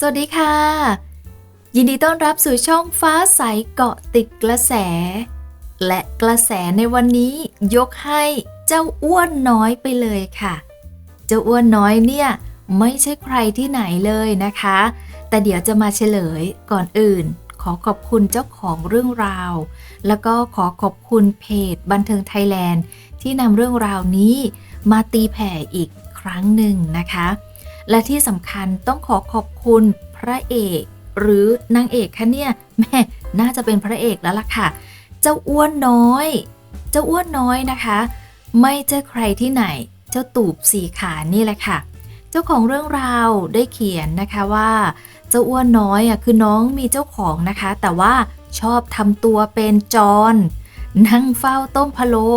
สวัสดีค่ะ ยินดีต้อนรับสู่ช่องฟ้าใสเกาะติดกระแส และกระแสในวันนี้ยกให้เจ้าอ้วนน้อยไปเลยค่ะ เจ้าอ้วนน้อยเนี่ยไม่ใช่ใครที่ไหนเลยนะคะ แต่เดี๋ยวจะมาเฉลยก่อนอื่น ขอขอบคุณเจ้าของเรื่องราว แล้วก็ขอขอบคุณเพจบันเทิงไทยแลนด์ ที่นำเรื่องราวนี้มาตีแผ่อีกครั้งหนึ่งนะคะ และที่สำคัญต้องขอขอบคุณพระเอก หรือนางเอกคะเนี่ยแม่น่าจะเป็นพระเอกแล้วล่ะค่ะ เจ้าอ้วนน้อย เจ้าอ้วนน้อยนะคะ ไม่ใช่ใครที่ไหน เจ้าตูบสี่ขานี่แหละค่ะ เจ้าของเรื่องราวได้เขียนนะคะว่า เจ้าอ้วนน้อยอะคือน้องมีเจ้าของนะคะ แต่ว่าชอบทำตัวเป็นจอนนั่งเฝ้าต้มพะโล้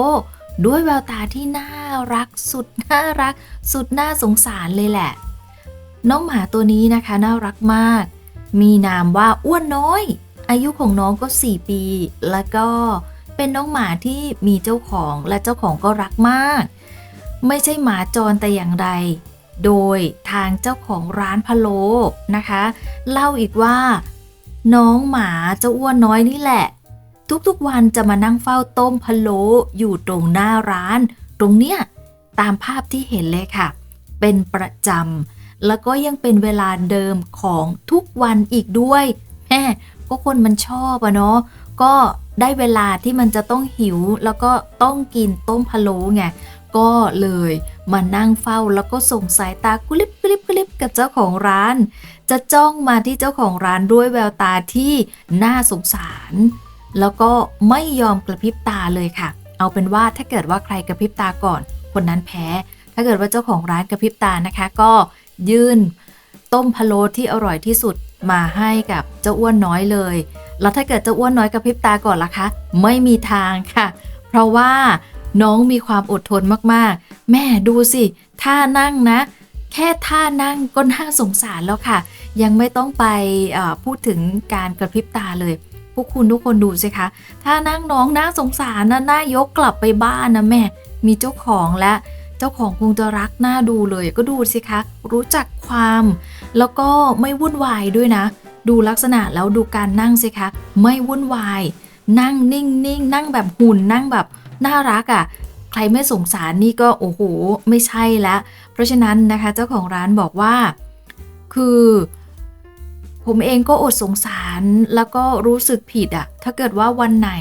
ด้วยแววตาที่น่ารักสุดน่ารัก สุดน่าสงสารเลยแหละ น้องหมาตัวนี้นะคะน่ารักมาก มีนามว่าอ้วนน้อย อายุของน้องก็ 4 ปี แล้วก็เป็นน้องหมาที่มีเจ้าของและเจ้าของก็รักมาก ไม่ใช่หมาจรแต่อย่างใด โดยทางเจ้าของร้านพะโลนะคะ เล่าอีกว่า น้องหมาเจ้าอ้วนน้อยนี่แหละ ทุกๆวันจะมานั่งเฝ้าต้มพะโลอยู่ตรงหน้าร้าน ตรงเนี้ยตามภาพที่เห็นเลยค่ะ เป็นประจำ แล้วก็ยังเป็นเวลาเดิมของทุกวันอีกด้วยแม่ก็คนมันชอบอะเนาะก็ได้เวลาที่มันจะต้องหิว แล้วก็ต้องกินต้มพะโล้ไงก็เลยมานั่งเฝ้าแล้วก็ส่งสายตากุลิบกุลิบกุลิบกับเจ้าของร้าน จะจ้องมาที่เจ้าของร้านด้วยแววตาที่น่าสงสาร แล้วก็ไม่ยอมกระพริบตาเลยค่ะ เอาเป็นว่าถ้าเกิดว่าใครกระพริบตาก่อน คนนั้นแพ้ ถ้าเกิดว่าเจ้าของร้านกระพริบตานะคะ ก็ ยื่น ต้มพะโล้ที่อร่อยที่สุดมาให้กับเจ้าอ้วนน้อยเลย แล้วถ้าเกิดเจ้าอ้วนน้อยกระพริบตาก่อนล่ะคะ ไม่มีทางค่ะ เพราะว่าน้องมีความอดทนมากๆ แม่ดูสิท่านั่งนะ แค่ท่านั่งก็น่าสงสารแล้วค่ะ ยังไม่ต้องไปพูดถึงการกระพริบตาเลย พวกคุณทุกคนดูสิคะถ้านั่งน้องน่าสงสารนะน่ายกกลับไปบ้านนะแม่ มีเจ้าของและ เจ้าของคงจะรักน่าดูเลยก็ดูสิคะ รู้จักความ แล้วก็ไม่วุ่นวายด้วยนะ ดูลักษณะแล้วดูการนั่งสิคะ ไม่วุ่นวาย นั่งนิ่งๆนนั่งแบบหุ่นนั่งแบบน่ารักอะ่ะ ใครไม่สงสารนี่ก็โอ้โห ไม่ใช่แล้วเพราะฉะนั้นนะคะเจ้าของร้านบอกว่า คือผมเองก็อดสงสารแล้วก็รู้สึกผิดอะถ้าเกิดว่าวันไหน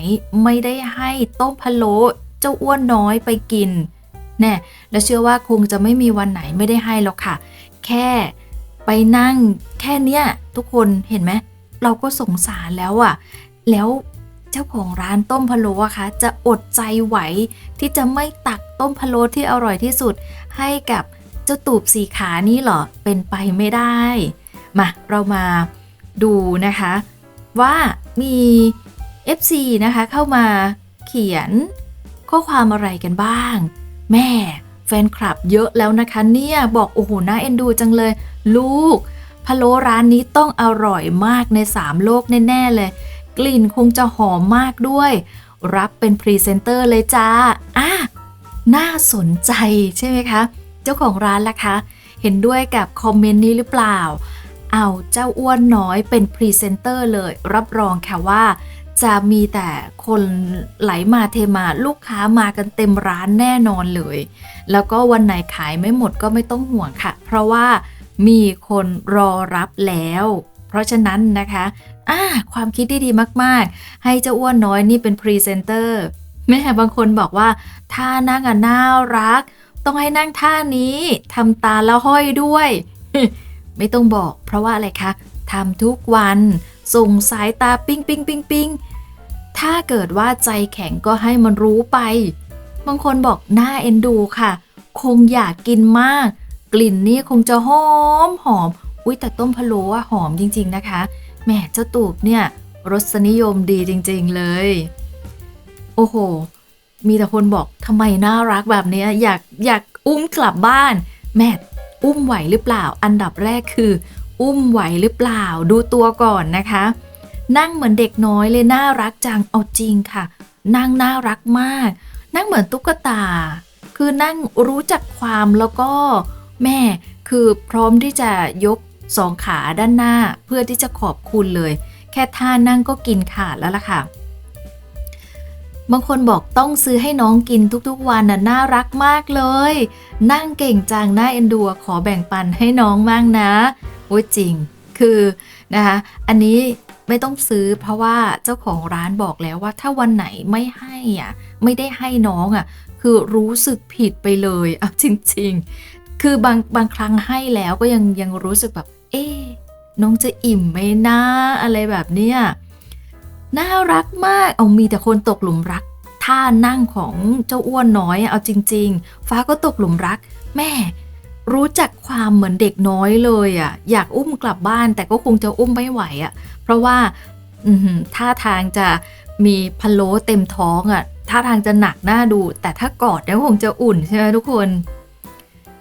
ไม่ได้ให้ต้มพะโล้เจ้าอ้วนน้อยไปกิน แน่และเชื่อว่าคงจะไม่มีวันไหนไม่ได้ให้หรอกค่ะ แค่ไปนั่งแค่เนี้ยทุกคนเห็นไหมเราก็สงสารแล้วอะแล้วเจ้าของร้านต้มพะโล้อะคะจะอดใจไหวที่จะไม่ตักต้มพะโล้ที่อร่อยที่สุด ให้กับเจ้าตูบสีขานี่หรอเป็นไปไม่ได้ มาเรามาดูนะคะ ว่ามี FC นะคะเข้ามาเขียนข้อความอะไรกันบ้าง แม่แฟนคลับเยอะแล้วนะคะเนี่ยบอกโอ้โหน่าเอ็นดูจังเลย ลูกพะโล้ร้านนี้ต้องอร่อยมากใน 3 โลกแน่ ๆ เลย กลิ่นคงจะหอมมากด้วย รับเป็นพรีเซนเตอร์เลยจ้าอะน่าสนใจใช่ไหมคะ เจ้าของร้านล่ะคะ เห็นด้วยกับคอมเมนต์นี้หรือเปล่า เอาเจ้าอ้วนน้อยเป็นพรีเซนเตอร์เลย รับรองค่ะว่า จะมีแต่คนไหลมาเทมาลูกค้ามากันเต็มร้านแน่นอนเลย แล้วก็วันไหนขายไม่หมดก็ไม่ต้องห่วงค่ะ เพราะว่ามีคนรอรับแล้ว เพราะฉะนั้นนะคะอ่าความคิดที่ดีมากๆ ให้เจ้าอ้วนน้อยนี่เป็นพรีเซนเตอร์แม่บางคนบอกว่าท่านั่งอะน่ารัก ต้องให้นั่งท่านี้ทำตาแล้วห้อยด้วย ไม่ต้องบอก เพราะว่าอะไรคะทำทุกวัน ส่งสายตาปิ้งปิ้งปิ้งปิ้งถ้าเกิดว่าใจแข็งก็ให้มันรู้ไป บางคนบอกหน่าเอ็นดูค่ะ คงอยากกินมาก กลิ่นนี่คงจะหอมหอม อุ้ยแต่ต้มพะโล้อะหอมจริง ๆ นะคะแหมเจ้าตูบเนี่ยรสนิยมดีจริง ๆ เลย โอ้โห มีแต่คนบอกทำไมน่ารักแบบนี้อยากอยากอุ้มกลับบ้าน แม่อุ้มไหวหรือเปล่า อันดับแรกคือ อุ้มไหวหรือเปล่า ดูตัวก่อนนะคะ นั่งเหมือนเด็กน้อยเลยน่ารักจังเอาจริงค่ะ นั่งน่ารักมาก นั่งเหมือนตุ๊กตา คือนั่งรู้จักความแล้วก็แม่คือพร้อมที่จะยกสองขาด้านหน้าเพื่อที่จะขอบคุณเลย แค่ท่านั่งก็กินขาดแล้วล่ะค่ะ บางคนบอกต้องซื้อให้น้องกินทุกๆวันน่ะน่ารักมากเลย นั่งเก่งจังน่าเอ็นดูขอแบ่งปันให้น้องมั่งนะ โอ้จริง คือนะคะอันนี้ไม่ต้องซื้อเพราะว่าเจ้าของร้านบอกแล้วว่าถ้าวันไหนไม่ให้อะไม่ได้ให้น้องอะคือรู้สึกผิดไปเลยอะจริง ๆ คือบางบางครั้งให้แล้วก็ยังยังรู้สึกแบบ เอ๊น้องจะอิ่มไหมนะอะไรแบบเนี้ยน่ารักมากเอามีแต่คนตกหลุมรักท่านั่งของเจ้าอ้วนน้อยอะเอาจริง ๆ ฟ้าก็ตกหลุมรัก แม่ รู้จักความเหมือนเด็กน้อยเลยอะ่ะ อยากอุ้มกลับบ้านแต่ก็คงจะอุ้มไม่ไหวอะ่ะ เพราะว่าท่าทางจะมีพะโล้เต็มท้องอะ่ะท่าทางจะหนักหน้าดู แต่ถ้ากอดเนี่ยคงจะอุ่นใช่ไหมทุกคน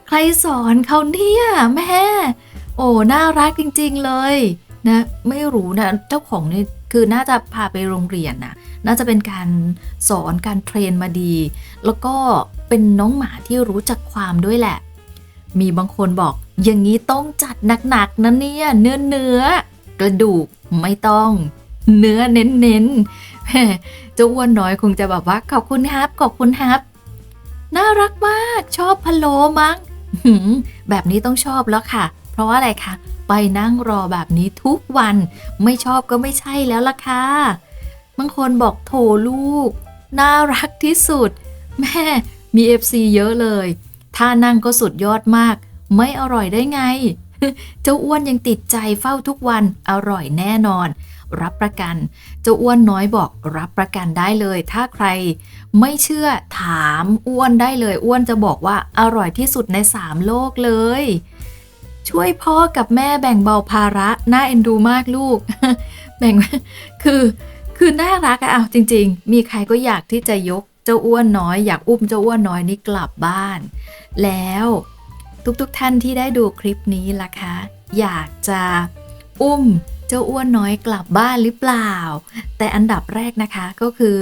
ใครสอนเขาเนี่ยแม่ โอ้น่ารักจริง ๆเลยนะไม่รู้นะเจ้าของนี่คือน่าจะพาไปโรงเรียนนะน่าจะเป็นการสอนการเทรนมาดี แล้วก็เป็นน้องหมาที่รู้จักความด้วยแหละ มีบางคนบอก อย่างนี้ต้องจัดหนักๆนะเนี่ยเนื้อเนื้อกระดูกไม่ต้อง เนื้อเน้นๆเจ้าอ้วนน้อยคงจะแบบว่าขอบคุณครับขอบคุณครับน่ารักมากชอบพะโลมั้งแบบนี้ต้องชอบแล้วค่ะ เพราะว่าอะไรคะไปนั่งรอแบบนี้ทุกวัน ไม่ชอบก็ไม่ใช่แล้วล่ะค่ะบางคนบอกโถลูก น่ารักที่สุด แม่มี FC เยอะเลย ท่านั่งก็สุดยอดมาก ไม่อร่อยได้ไง เจ้าอ้วนยังติดใจเฝ้าทุกวันอร่อยแน่นอน รับประกัน เจ้าอ้วนน้อยบอกรับประกันได้เลย ถ้าใคร ไม่เชื่อถามอ้วนได้เลยอ้วนจะบอกว่าอร่อยที่สุดในสามโลกเลย ช่วยพ่อกับแม่แบ่งเบาภาระน่าเอ็นดูมากลูก แบ่งคือคือน่ารักอะเอาจริง ๆ มีใครก็อยากที่จะยก เจ้าอ้วนน้อยอยากอุ้มเจ้าอ้วนน้อยนี่กลับบ้าน แล้วทุกๆท่านที่ได้ดูคลิปนี้ล่ะคะ อยากจะอุ้มเจ้าอ้วนน้อยกลับบ้านหรือเปล่า แต่อันดับแรกนะคะก็คือ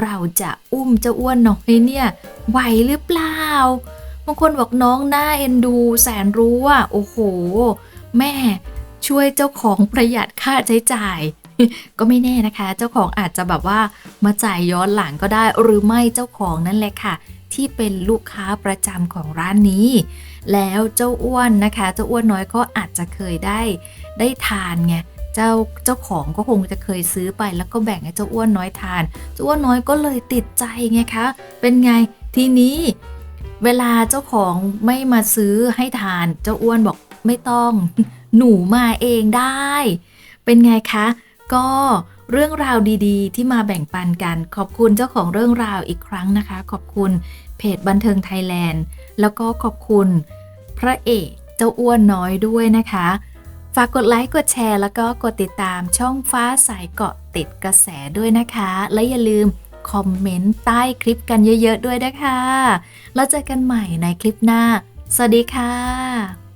เราจะอุ้มเจ้าอ้วนน้อยเนี่ยไหวหรือเปล่า บางคนบอกน้องหน่าเอ็นดู แสนรู้ว่าโอ้โห แม่ช่วยเจ้าของประหยัดค่าใช้จ่าย ก็ไม่แน่นะคะ เจ้าของอาจจะแบบว่ามาจ่ายย้อนหลังก็ได้ หรือไม่เจ้าของนั่นแหละค่ะ ที่เป็นลูกค้าประจำของร้านนี้ แล้วเจ้าอ้วนนะคะ เจ้าอ้วนน้อยก็อาจจะเคยได้ได้ทานไงเจ้าเจ้าของก็คงจะเคยซื้อไป แล้วก็แบ่งให้เจ้าอ้วนน้อยทาน เจ้าอ้วนน้อยก็เลยติดใจไงคะ เป็นไงทีนี้ เวลาเจ้าของไม่มาซื้อให้ทาน เจ้าอ้วนบอกไม่ต้อง หนูมาเองได้ เป็นไงคะ ก็เรื่องราวดีๆ ที่มาแบ่งปันกัน ขอบคุณเจ้าของเรื่องราวอีกครั้งนะคะ ขอบคุณเพจบันเทิงไทยแลนด์ แล้วก็ขอบคุณพระเอกเจ้าอ้วนน้อยด้วยนะคะ ฝากกดไลค์ กดแชร์ แล้วก็กดติดตามช่องฟ้าสายเกาะติดกระแสด้วยนะคะ และอย่าลืมคอมเมนต์ใต้คลิปกันเยอะๆด้วยนะคะ แล้วเจอกันใหม่ในคลิปหน้า สวัสดีค่ะ